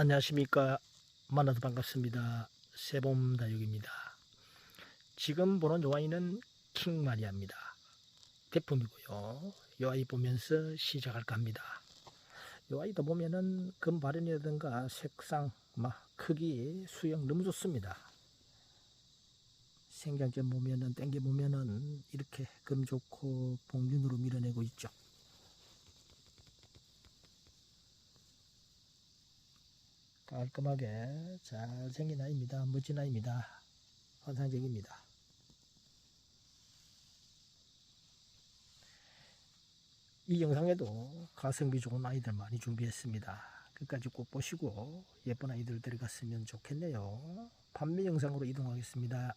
안녕하십니까. 만나서 반갑습니다. 세봄다육입니다. 지금 보는 요 아이는 킹마리아입니다. 대품이고요. 요 아이 보면서 시작할까 합니다. 요 아이도 보면은 금발현이라든가 색상 막 크기 수영 너무 좋습니다. 생장점 보면은 땡겨 보면은 이렇게 금 좋고 봉준으로 밀어내고 있죠 깔끔하게 잘생긴 아이입니다. 멋진 아이입니다. 환상적입니다. 이 영상에도 가성비 좋은 아이들 많이 준비했습니다. 끝까지 꼭 보시고 예쁜 아이들 데려갔으면 좋겠네요. 판매 영상으로 이동하겠습니다.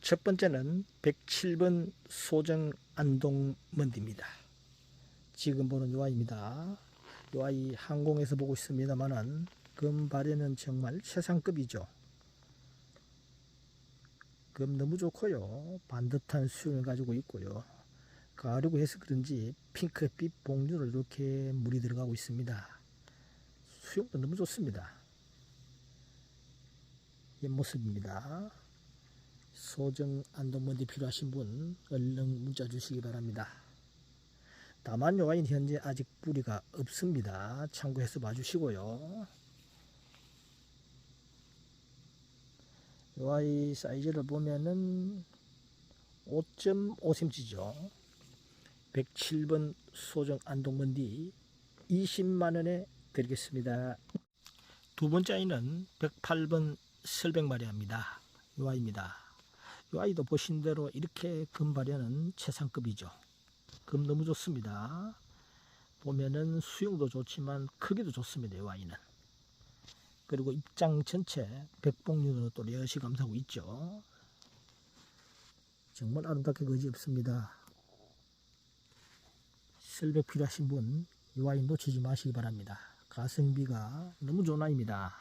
첫 번째는 107번 소정 안동 먼디입니다. 지금 보는 요 아이입니다. 요 아이 항공에서 보고 있습니다만은 금 발에는 정말 최상급이죠. 금 너무 좋고요. 반듯한 수영을 가지고 있고요. 가을이고 해서 그런지 핑크빛 봉주로 이렇게 물이 들어가고 있습니다. 수영도 너무 좋습니다. 이 모습입니다. 소정 안동먼디 필요하신 분 얼른 문자 주시기 바랍니다. 다만 요 아이는 현재 아직 뿌리가 없습니다. 참고해서 봐주시고요. 요 아이 사이즈를 보면은 5.5cm죠. 107번 소정 안동먼디 20만원에 드리겠습니다. 두 번째 아이는 108번 설백마리아입니다. 요 아이입니다. 요 아이도 보신 대로 이렇게 금발에는 최상급이죠. 금 너무 좋습니다. 보면은 수영도 좋지만 크기도 좋습니다. 이 와인은. 그리고 입장 전체 백봉륜으로 또 여시 감싸고 있죠. 정말 아름답게 거지 없습니다. 설백 필요하신 분 이 와인 놓치지 마시기 바랍니다. 가성비가 너무 좋은 아이입니다.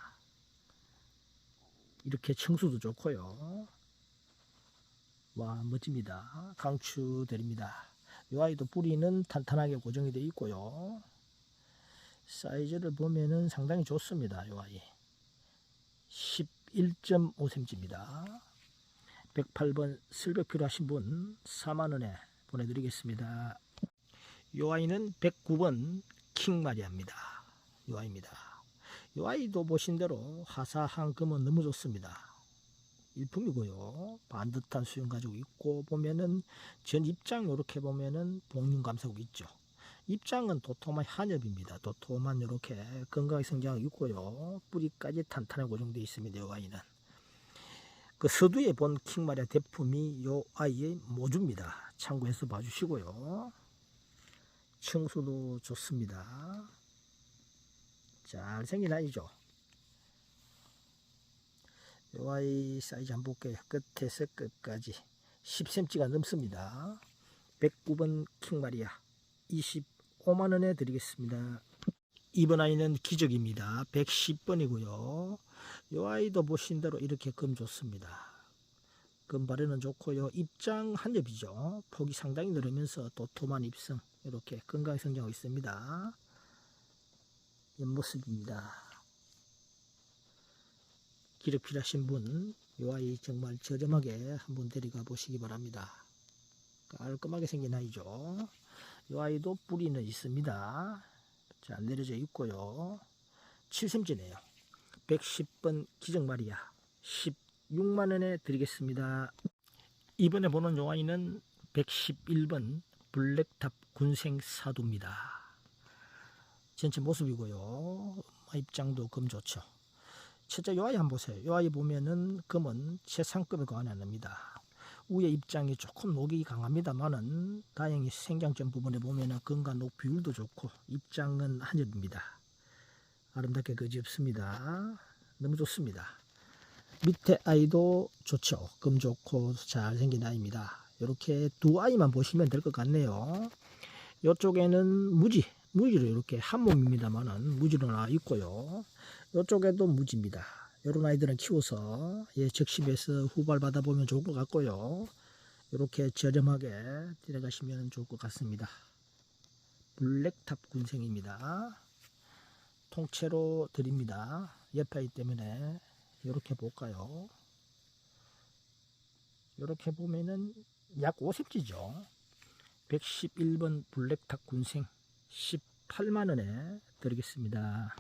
이렇게 청수도 좋고요. 와 멋집니다. 강추 드립니다. 이 아이도 뿌리는 탄탄하게 고정이 되어 있고요. 사이즈를 보면은 상당히 좋습니다. 이 아이. 11.5cm입니다. 108번 슬백 필요하신 분 4만원에 보내드리겠습니다. 이 아이는 109번 킹마리아입니다. 이 아이입니다. 이 아이도 보신 대로 화사한 금은 너무 좋습니다. 일품이고요. 반듯한 수영 가지고 있고 보면은 전 입장 이렇게 보면은 복륜 감싸고 있죠. 입장은 도톰한 한엽입니다. 도톰한 이렇게 건강하게 성장하고 있고요. 뿌리까지 탄탄하게 고정되어 있습니다. 이 아이는. 그 서두에 본 킹마리아 대품이 이 아이의 모주입니다. 참고해서 봐주시고요. 청수도 좋습니다. 잘생긴 아이죠. 요 아이 사이즈 한번 볼게요. 끝에서 끝까지 10cm가 넘습니다. 109번 킹마리아 25만원에 드리겠습니다. 이번 아이는 기적입니다. 110번이고요. 요 아이도 보신 대로 이렇게 금 좋습니다. 금 발에는 좋고요. 입장 한 엽이죠. 폭이 상당히 늘으면서 도톰한 입성 이렇게 건강히 성장하고 있습니다. 옆모습입니다. 기력 필요하신 분, 이 아이 정말 저렴하게 한번 데려가 보시기 바랍니다. 깔끔하게 생긴 아이죠. 이 아이도 뿌리는 있습니다. 자, 내려져 있고요. 7cm네요. 110번 기정마리아 16만원에 드리겠습니다. 이번에 보는 요 아이는 111번 블랙탑 군생 사두입니다. 전체 모습이고요. 입장도 금 좋죠. 첫째 요 아이 한번 보세요. 요 아이 보면은 금은 최상급에 관한합니다. 위에 입장이 조금 녹이 강합니다만은 다행히 생장점 부분에 보면은 건강 녹 비율도 좋고 입장은 한엽입니다. 아름답게 거지 없습니다. 너무 좋습니다. 밑에 아이도 좋죠. 금 좋고 잘생긴 아이입니다. 이렇게 두 아이만 보시면 될 것 같네요. 이쪽에는 무지, 무지로 이렇게 한 몸입니다만은 무지로 나와 있고요. 이쪽에도 무지입니다. 이런 아이들은 키워서 예, 적심해서 후발 받아보면 좋을 것 같고요. 이렇게 저렴하게 데려가시면 좋을 것 같습니다. 블랙탑 군생입니다. 통째로 드립니다. 옆에 있기 때문에 이렇게 볼까요? 이렇게 보면은 약 5cm죠. 111번 블랙탁 군생 18만원에 드리겠습니다.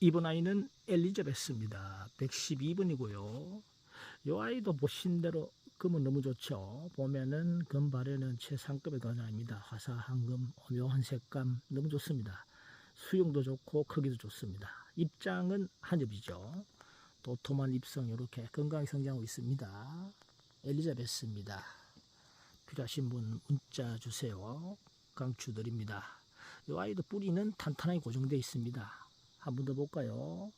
이번 아이는 엘리자베스입니다. 112번이고요. 이 아이도 보신 대로 금은 너무 좋죠. 보면은 금발에는 최상급의 가장입니다. 화사한 금, 오묘한 색감 너무 좋습니다. 수용도 좋고 크기도 좋습니다. 입장은 한엽이죠. 도톰한 입성 이렇게 건강히 성장하고 있습니다. 엘리자베스입니다. 필요하신 분 문자 주세요. 강추 드립니다. 이 아이도 뿌리는 탄탄하게 고정되어 있습니다. 한 번 더 볼까요?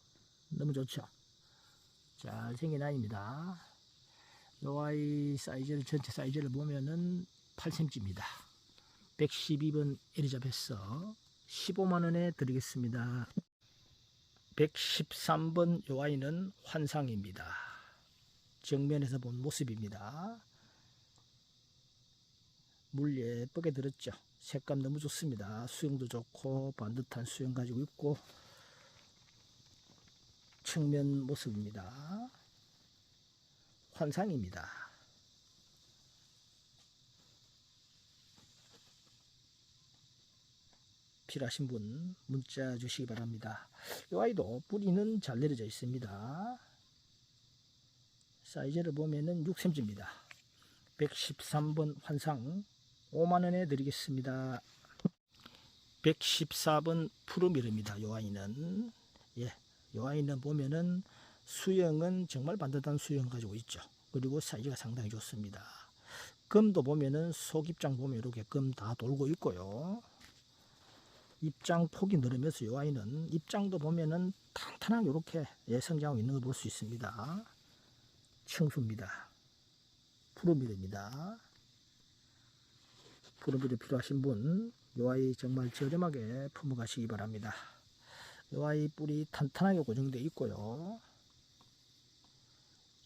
너무 좋죠? 잘생긴 아이입니다. 이 아이 사이즈를 전체 사이즈를 보면은 8cm입니다. 112번 에리자베스 15만원에 드리겠습니다. 113번 요 아이는 환상입니다. 정면에서 본 모습입니다. 물 예쁘게 들었죠. 색감 너무 좋습니다. 수영도 좋고 반듯한 수영 가지고 있고 측면 모습입니다. 환상입니다. 필요하신 분 문자 주시기 바랍니다. 이 아이도 뿌리는 잘 내려져 있습니다. 사이즈를 보면은 6cm입니다. 113번 환상 5만원에 드리겠습니다. 114번 푸르미르입니다. 요 아이는 예, 요 아이는 보면은 수영은 정말 반듯한 수영 가지고 있죠. 그리고 사이즈가 상당히 좋습니다. 금도 보면은 속 입장 보면 이렇게 금 다 돌고 있고요. 입장 폭이 늘으면서 요 아이는 입장도 보면은 탄탄하게 이렇게 예, 성장하고 있는 걸 볼 수 있습니다. 청수입니다. 푸르미르입니다. 푸르미르 필요하신 분, 요 아이 정말 저렴하게 품어가시기 바랍니다. 요 아이 뿌리 탄탄하게 고정되어 있고요.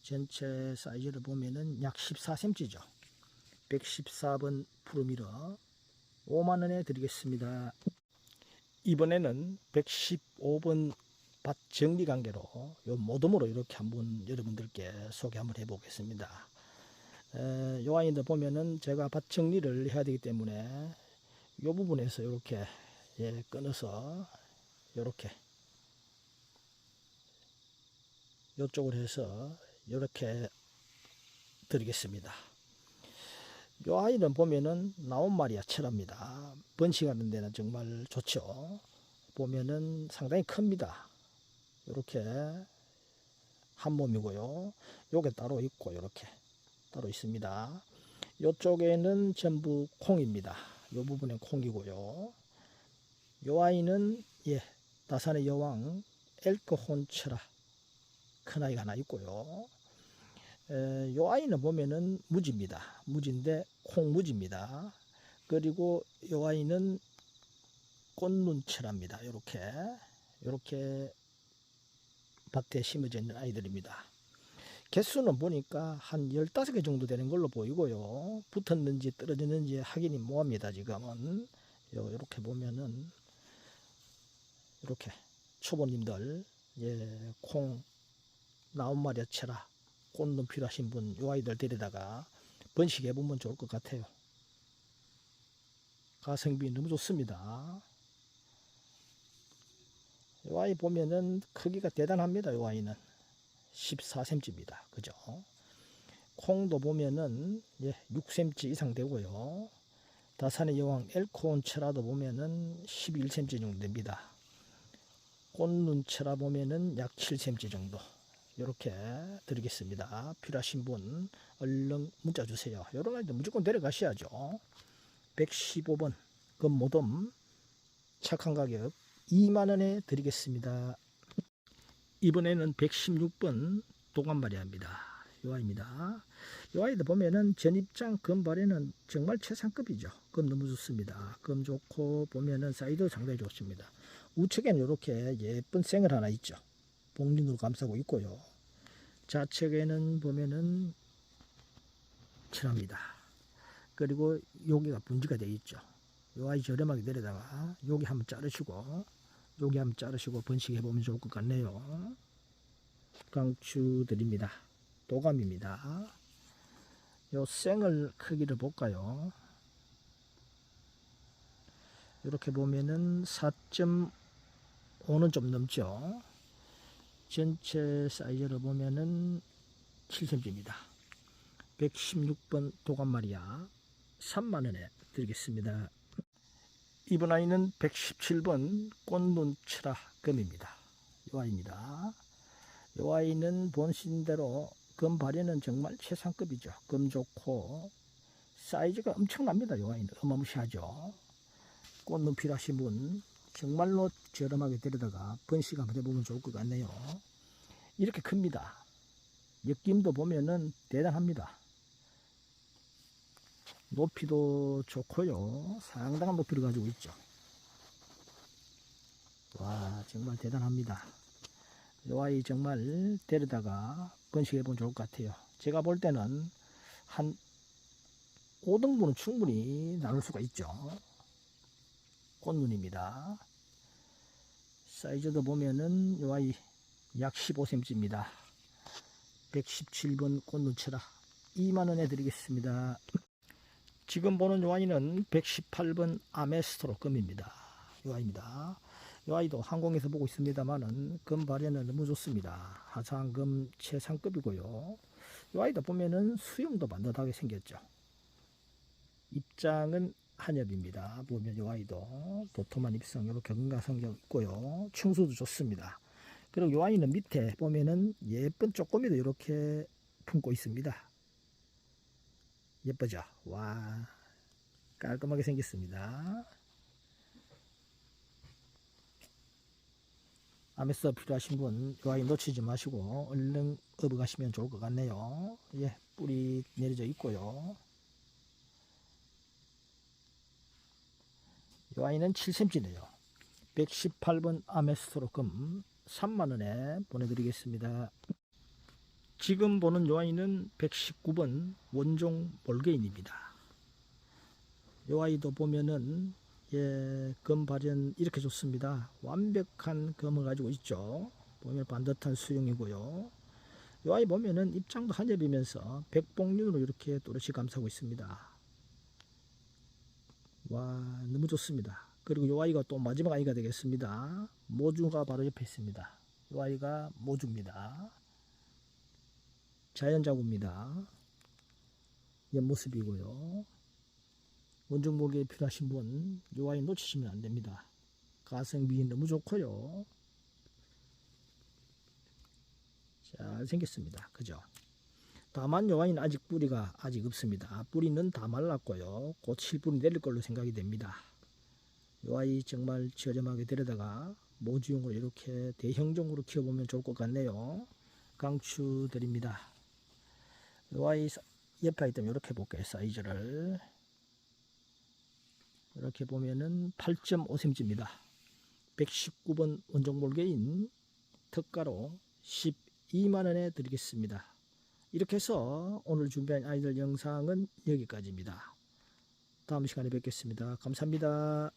전체 사이즈를 보면은 약 14cm죠. 114번 푸르미러 5만원에 드리겠습니다. 이번에는 115번 밭 정리 관계로 요 모둠으로 이렇게 한번 여러분들께 소개 한번 해보겠습니다. 에, 요 아이들 보면은 제가 밭 정리를 해야 되기 때문에 요 부분에서 이렇게 예, 끊어서 이렇게 요쪽으로 해서 이렇게 드리겠습니다. 요 아이는 보면은 나온 말이야 철합니다. 번식하는 데는 정말 좋죠. 보면은 상당히 큽니다. 이렇게 한 몸이고요. 요게 따로 있고 이렇게 따로 있습니다. 요쪽에는 전부 콩입니다. 요 부분에 콩이고요. 요 아이는 예 다산의 여왕 엘크혼체라 큰 아이가 하나 있고요. 에, 요 아이는 보면은 무지입니다. 무지인데 콩무지입니다. 그리고 요 아이는 꽃눈철합니다. 요렇게 요렇게 밭에 심어져 있는 아이들입니다. 개수는 보니까 한 15개 정도 되는 걸로 보이고요. 붙었는지 떨어졌는지 확인이 뭐합니다. 지금은 요, 요렇게 보면은 이렇게 초보님들 예, 콩 나온 말이야 쳐라 꽃눈 필요하신 분 요 아이들 데려다가 번식해 보면 좋을 것 같아요. 가성비 너무 좋습니다. 요 아이 보면은 크기가 대단합니다. 요 아이는 14cm입니다. 그죠? 콩도 보면은 예, 6cm 이상 되고요. 다산의 여왕 엘코온체라도 보면은 11cm 정도 됩니다. 꽃눈체라 보면은 약 7cm 정도. 이렇게 드리겠습니다. 필요하신 분 얼른 문자 주세요. 여러 아이들 무조건 데려가셔야죠. 115번 금모돔 착한 가격 2만원에 드리겠습니다. 이번에는 116번 동안마리아입니다. 요 아이입니다. 요 아이들 보면은 전입장 금발에는 정말 최상급이죠. 금 너무 좋습니다. 금 좋고 보면은 사이즈 상당히 좋습니다. 우측에는 이렇게 예쁜 생을 하나 있죠. 복륜으로 감싸고 있고요. 좌측에는 보면은 칠합니다. 그리고 여기가 분지가 되어 있죠. 요 아이 저렴하게 내려다가 여기 한번 자르시고 여기 한번 자르시고 번식해 보면 좋을 것 같네요. 강추 드립니다. 도감입니다. 요 생을 크기를 볼까요? 이렇게 보면은 4.5 는 좀 넘죠. 전체 사이즈를 보면은 7cm입니다. 116번 도감마리아 3만원에 드리겠습니다. 이번 아이는 117번 꽃눈치라 금입니다. 이 아이입니다. 이 아이는 본신대로 금 발현은 정말 최상급이죠. 금 좋고 사이즈가 엄청납니다. 이 아이는 어마무시하죠. 꽃눈 필요하신 분 정말로 저렴하게 데려다가 번식 한번 해보면 좋을 것 같네요. 이렇게 큽니다. 느낌도 보면은 대단합니다. 높이도 좋고요. 상당한 높이를 가지고 있죠. 와, 정말 대단합니다. 이 아이 정말 데려다가 번식해보면 좋을 것 같아요. 제가 볼 때는 한 5등분은 충분히 나눌 수가 있죠. 꽃눈입니다. 사이즈도 보면은 이 아이 약 15cm입니다. 117번 꽃눈치라 2만원에 드리겠습니다. 지금 보는 요 아이는 118번 아메스트로 금입니다. 요 아이입니다. 요 아이도 항공에서 보고 있습니다만은 금 발현은 너무 좋습니다. 하상금 최상급이고요. 요 아이도 보면은 수영도 반듯하게 생겼죠. 입장은 한엽입니다. 보면 요 아이도 도톰한 입성 이렇게 건강성격 있고요. 충수도 좋습니다. 그리고 요 아이는 밑에 보면은 예쁜 쪼꼬미도 이렇게 품고 있습니다. 예쁘죠? 와 깔끔하게 생겼습니다. 아메스 필요하신 분, 이 아이 놓치지 마시고 얼른 업어 가시면 좋을 것 같네요. 예, 뿌리 내려져 있고요. 이 아이는 7cm네요. 118번 아메스트로 금 3만원에 보내드리겠습니다. 지금 보는 요 아이는 119번 원종 몰개인입니다. 요 아이도 보면은 예, 금 발현 이렇게 좋습니다. 완벽한 금을 가지고 있죠. 보면 반듯한 수용이고요. 요 아이 보면은 입장도 한엽이면서 백봉륜으로 이렇게 또렷이 감싸고 있습니다. 와, 너무 좋습니다. 그리고 요 아이가 또 마지막 아이가 되겠습니다. 모주가 바로 옆에 있습니다. 요 아이가 모주입니다. 자연자구입니다. 옆모습이고요. 원종 몰개 필요하신 분, 요 아이 놓치시면 안 됩니다. 가성비 너무 좋고요. 잘 생겼습니다. 그죠? 다만 요 아이는 아직 뿌리가 아직 없습니다. 뿌리는 다 말랐고요. 곧 실뿌리 내릴 걸로 생각이 됩니다. 요 아이 정말 저렴하게 데려다가 모주용으로 이렇게 대형종으로 키워보면 좋을 것 같네요. 강추 드립니다. 요 아이 사- 옆에 있다면 이렇게 볼게요. 사이즈를. 이렇게 보면은 8.5cm입니다. 119번 원종몰개인 특가로 12만원에 드리겠습니다. 이렇게 해서 오늘 준비한 아이들 영상은 여기까지입니다. 다음 시간에 뵙겠습니다. 감사합니다.